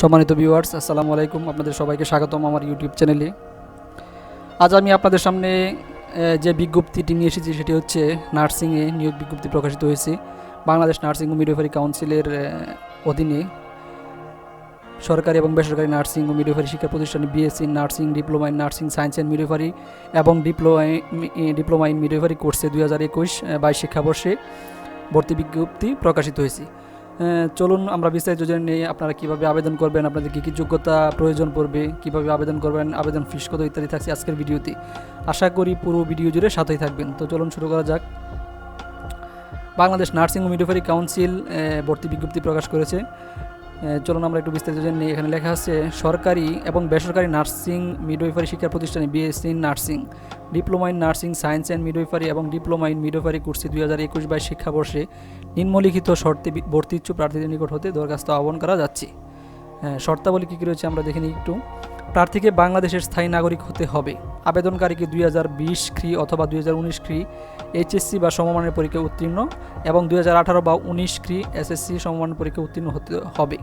সম্মানিত ভিউয়ার্স আসসালামু আলাইকুম। আপনাদের সবাইকে স্বাগতম আমার ইউটিউব চ্যানেলে আজ আমি আপনাদের সামনে যে বিজ্ঞপ্তিটি নিয়ে এসেছি সেটি হচ্ছে নার্সিংয়ে নিয়োগ বিজ্ঞপ্তি প্রকাশিত হয়েছে বাংলাদেশ নার্সিং ও মিডওয়াইফারি কাউন্সিলের অধীনে। সরকারি এবং বেসরকারি নার্সিং ও মিডওয়াইফারি শিক্ষা প্রতিষ্ঠানে BSc nursing, diploma in nursing, science and midwifery এবং ডিপ্লোমা ডিপ্লোমা ইন মিডওয়াইফারি কোর্সে দুই হাজার একুশ বাইশ শিক্ষাবর্ষে ভর্তি বিজ্ঞপ্তি প্রকাশিত হয়েছে। চলুন আমরা বিস্তারিত জেনে নিই আপনারা কীভাবে আবেদন করবেন, আপনাদের কী কী যোগ্যতা প্রয়োজন পড়বে, কীভাবে আবেদন করবেন, আবেদন ফিস কত ইত্যাদি থাকছে আজকের ভিডিওতে। আশা করি পুরো ভিডিও জুড়ে সাথেই থাকবেন। তো চলুন শুরু করা যাক। বাংলাদেশ নার্সিং ও মিডোফারি কাউন্সিল ভর্তি বিজ্ঞপ্তি প্রকাশ করেছে। চলুন আমরা একটু বিস্তারিত জেনে এখানে লেখা আছে সরকারি এবং বেসরকারি নার্সিং মিডওয়াইফারি শিক্ষা প্রতিষ্ঠানে BSc nursing diploma in nursing science and midwifery এবং ডিপ্লোমা ইন মিডওয়াইফারি কোর্সে দুই হাজার একুশ বাইশ শিক্ষাবর্ষে নিম্নলিখিত শর্তে ভর্তি ইচ্ছু প্রার্থীদের নিকট হতে দরখাস্ত আহ্বান করা যাচ্ছে। হ্যাঁ, শর্তাবলী কী কী রয়েছে আমরা দেখে নিই একটু। প্রার্থীকে বাংলাদেশের স্থায়ী নাগরিক হতে হবে। আবেদনকারীকে দুই হাজার বিশ খ্রি অথবা দুই হাজার উনিশ খ্রি এইচএসসি বা সমমানের পরীক্ষায় উত্তীর্ণ এবং দুই হাজার আঠারো বা উনিশ খ্রি এসএসসি সমমান পরীক্ষায় উত্তীর্ণ হতে হবে।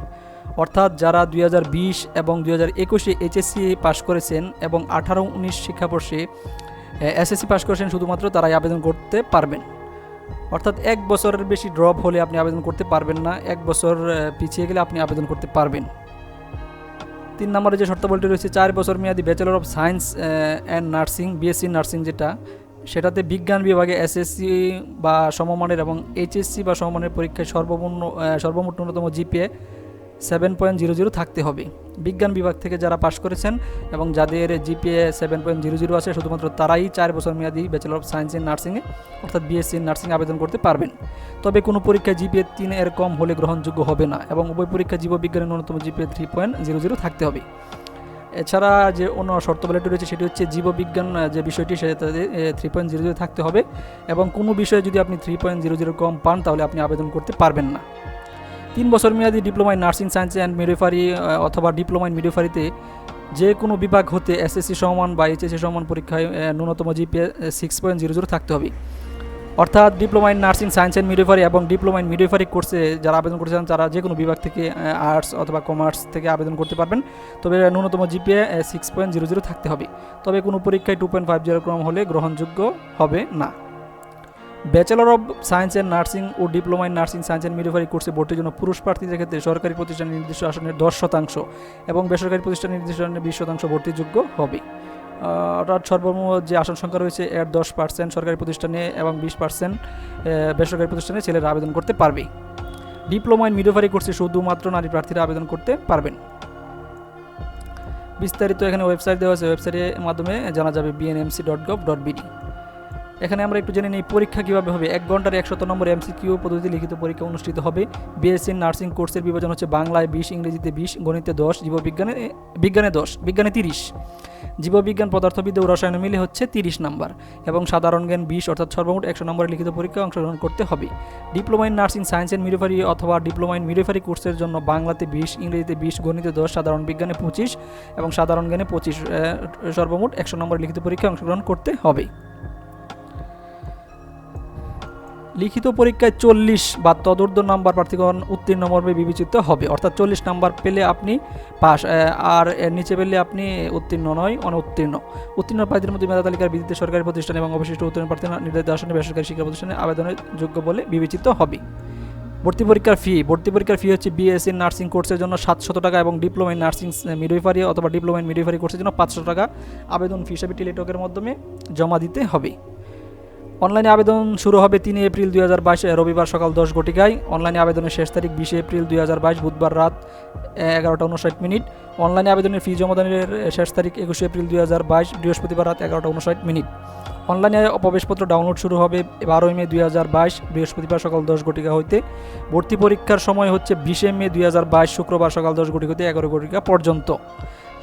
অর্থাৎ যারা দুই হাজার বিশ এবং দুই হাজার একুশে এইচএসসি পাশ করেছেন এবং আঠারো উনিশ শিক্ষাবর্ষে এসএসসি পাশ করেছেন শুধুমাত্র তারাই আবেদন করতে পারবেন। অর্থাৎ এক বছরের বেশি ড্রপ হলে আপনি আবেদন করতে পারবেন না, এক বছর পিছিয়ে গেলে আপনি আবেদন করতে পারবেন। তিন নম্বরে যে শর্তাবলীটি রয়েছে, চার বছর মেয়াদি bachelor of science and nursing BSc nursing যেটা, সেটাতে বিজ্ঞান বিভাগে এসএসসি বা সমমানের এবং এইচএসসি বা সমমানের পরীক্ষায় সর্বপূর্ণ সর্বমোট ন্যূনতম GPA seven point zero zero থাকতে হবে। বিজ্ঞান বিভাগ থেকে যারা পাশ করেছেন এবং যাদের GPA seven point zero zero আছে, শুধুমাত্র তারাই চার বছর মেয়াদি ব্যাচেলর অফ সায়েন্স ইন নার্সিংয়ে অর্থাৎ বিএসসি নার্সিং আবেদন করতে পারবেন। তবে কোনো পরীক্ষায় জিপিএ তিন এর কম হলে গ্রহণযোগ্য হবে না এবং উভয় পরীক্ষা জীববিজ্ঞানের ন্যূনতম GPA three point zero zero থাকতে হবে। এছাড়া যে অন্য শর্তাবলীটি রয়েছে, সেটি হচ্ছে জীববিজ্ঞান যে বিষয়টি সেটাতে থ্রি পয়েন্ট জিরো জিরো থাকতে হবে এবং কোনো বিষয়ে যদি আপনি থ্রি পয়েন্ট জিরো জিরো কম পান, তাহলে আপনি আবেদন করতে পারবেন না। তিন বছর মেয়াদি diploma in nursing science and midwifery অথবা ডিপ্লোমা ইন মিডওয়াইফারিতে যে কোনো বিভাগ হতে এসএসসি সমান বা এইচএসসি সমান পরীক্ষায় ন্যূনতম GPA six point zero zero থাকতে হবে। অর্থাৎ diploma in nursing science and midwifery এবং ডিপ্লোমা ইন মিডওয়াইফারি কোর্সে যারা আবেদন করেছেন তারা যে কোনো বিভাগ থেকে আর্টস অথবা কমার্স থেকে আবেদন করতে পারবেন। তবে ন্যূনতম GPA six point zero zero থাকতে হবে। তবে কোনো পরীক্ষায় টু পয়েন্ট ফাইভ জিরো ক্রম হলে গ্রহণযোগ্য হবে না। Bachelor of science and nursing O diploma in nursing science and midwifery কোর্সে ভর্তির জন্য পুরুষ প্রার্থীদের ক্ষেত্রে সরকারি প্রতিষ্ঠানের নির্দিষ্ট আসনের দশ শতাংশ এবং বেসরকারি প্রতিষ্ঠানের নির্দিষ্ট আসনের বিশ শতাংশ ভর্তিযোগ্য হবে। অর্থাৎ সর্বমোট যে আসন সংখ্যা রয়েছে, এর দশ পার্সেন্ট সরকারি প্রতিষ্ঠানে এবং বিশ পার্সেন্ট বেসরকারি প্রতিষ্ঠানে ছেলেরা আবেদন করতে পারবে। ডিপ্লোমা ইন মিডওয়াইফারি কোর্সে শুধুমাত্র নারী প্রার্থীরা আবেদন করতে পারবেন। বিস্তারিত এখানে ওয়েবসাইট দেওয়া আছে ওয়েবসাইটের মাধ্যমে জানা যাবে BNMC dot gov dot BD এখানে আমরা একটু জেনে নিই পরীক্ষা কীভাবে হবে। এক ঘণ্টার একশত নম্বর এমসিকিউ পদ্ধতি লিখিত পরীক্ষা অনুষ্ঠিত হবে। বিএসসি নার্সিং কোর্সের বিভাজন হচ্ছে বাংলায় বিশ, ইংরেজিতে বিশ, গণিতে দশ, জীববিজ্ঞানে, বিজ্ঞানে দশ, বিজ্ঞানে তিরিশ। জীববিজ্ঞান, পদার্থবিদ্যা ও রসায়ন মিলে হচ্ছে তিরিশ নাম্বার এবং সাধারণ জ্ঞান বিশ, অর্থাৎ সর্বমোট একশো নম্বরের লিখিত পরীক্ষায় অংশগ্রহণ করতে হবে। Diploma in nursing science and midwifery অথবা ডিপ্লোমা ইন মিডওয়াইফারি কোর্সের জন্য বাংলাতে বিশ, ইংরেজিতে বিশ, গণিতে দশ, সাধারণ বিজ্ঞানে পঁচিশ এবং সাধারণ জ্ঞানে পঁচিশ সর্বমোট একশো নম্বরের লিখিত পরীক্ষায় অংশগ্রহণ করতে হবে। লিখিত পরীক্ষায় চল্লিশ বা তদূর্ধ্ব নাম্বার প্রার্থীগণ উত্তীর্ণ মর্মে বিবেচিত হবে। অর্থাৎ চল্লিশ নাম্বার পেলে আপনি পাস আর নিচে পেলে আপনি উত্তীর্ণ নয়, অনুত্তীর্ণ। উত্তীর্ণ প্রার্থীর মধ্যে মেধা তালিকার ভিত্তিতে সরকারি প্রতিষ্ঠান এবং অবশিষ্ট উত্তীর্ণ প্রার্থী নির্ধারিত আসনে বেসরকারি শিক্ষা প্রতিষ্ঠানে আবেদনের যোগ্য বলে বিবেচিত হবে। ভর্তি পরীক্ষার ফি, ভর্তি পরীক্ষার ফি হচ্ছে বিএসসি নার্সিং কোর্সের জন্য সাতশত টাকা এবং ডিপ্লোমা ইন নার্সিং মিডওয়াইফারি অথবা ডিপ্লোমা ইন মিডওয়াইফারি কোর্সের জন্য পাঁচশো টাকা আবেদন ফি হিসাবে টেলিটকের মাধ্যমে জমা দিতে হবে। অনলাইনে আবেদন শুরু হবে তিন এপ্রিল দুই হাজার বাইশ, রবিবার সকাল দশ ঘটিকায় অনলাইনে আবেদনের শেষ তারিখ বিশে এপ্রিল দুই হাজার বাইশ, বুধবার রাত এগারোটা উনষাট মিনিট। অনলাইনে আবেদনের ফি জমাদানের শেষ তারিখ একুশে এপ্রিল দুই হাজার বাইশ, বৃহস্পতিবার রাত এগারোটা উনষাট মিনিট। অনলাইনে প্রবেশপত্র ডাউনলোড শুরু হবে বারোই মে দুই হাজার বাইশ, বৃহস্পতিবার সকাল দশ ঘটিকা হইতে। ভর্তি পরীক্ষার সময় হচ্ছে বিশে মে দুই হাজার বাইশ, শুক্রবার সকাল দশ ঘটিকা হতে এগারো ঘটিকা পর্যন্ত।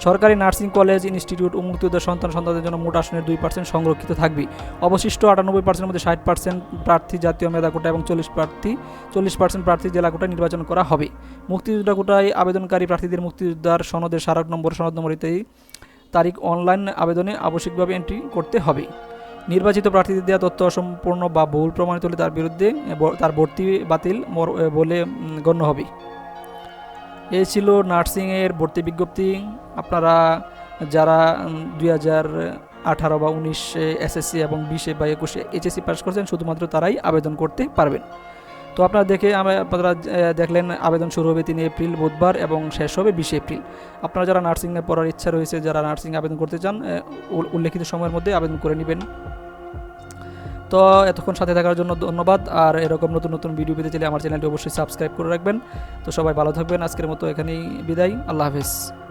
সরকারি নার্সিং কলেজ, ইনস্টিটিউট ও মুক্তিযোদ্ধার সন্তান সন্তানদের জন্য মোট আসনের দুই পার্সেন্ট সংরক্ষিত থাকবে। অবশিষ্ট আটানব্বই পার্সেন্টের মধ্যে ষাট পার্সেন্ট প্রার্থী জাতীয় মেধা কোটা এবং চল্লিশ প্রার্থী চল্লিশ পার্সেন্ট প্রার্থী জেলা কোটায় নির্বাচন করা হবে। মুক্তিযোদ্ধা কোটায় আবেদনকারী প্রার্থীদের মুক্তিযোদ্ধার সনদের স্মারক নম্বর, সনদ নম্বর ইত্যাদি তারিখ অনলাইন আবেদনে আবশ্যিকভাবে এন্ট্রি করতে হবে। নির্বাচিত প্রার্থীদের দেওয়া তথ্য অসম্পূর্ণ বা ভুল প্রমাণিত হলে তার বিরুদ্ধে তার ভর্তি বাতিল বলে গণ্য হবে। এই ছিল নার্সিংয়ের ভর্তি বিজ্ঞপ্তি। আপনারা যারা দুই হাজার আঠারো বা উনিশে এসএসসি এবং বিশে বা একুশে এইচএসসি পাস করছেন, শুধুমাত্র তারাই আবেদন করতে পারবেন। তো আপনারা দেখে আপনারা দেখলেন আবেদন শুরু হবে তিন এপ্রিল, বুধবার এবং শেষ হবে বিশে এপ্রিল। আপনারা যারা নার্সিংয়ে পড়ার ইচ্ছা রয়েছে, যারা নার্সিং আবেদন করতে চান উল্লেখিত সময়ের মধ্যে আবেদন করে নেবেন। তো এতক্ষণ সাথে থাকার জন্য ধন্যবাদ। আর এরকম নতুন নতুন ভিডিও পেতে চাইলে আমার চ্যানেলটি অবশ্যই সাবস্ক্রাইব করে রাখবেন। তো সবাই ভালো থাকবেন। আজকের মতো এখানেই বিদায়। আল্লাহ হাফেজ।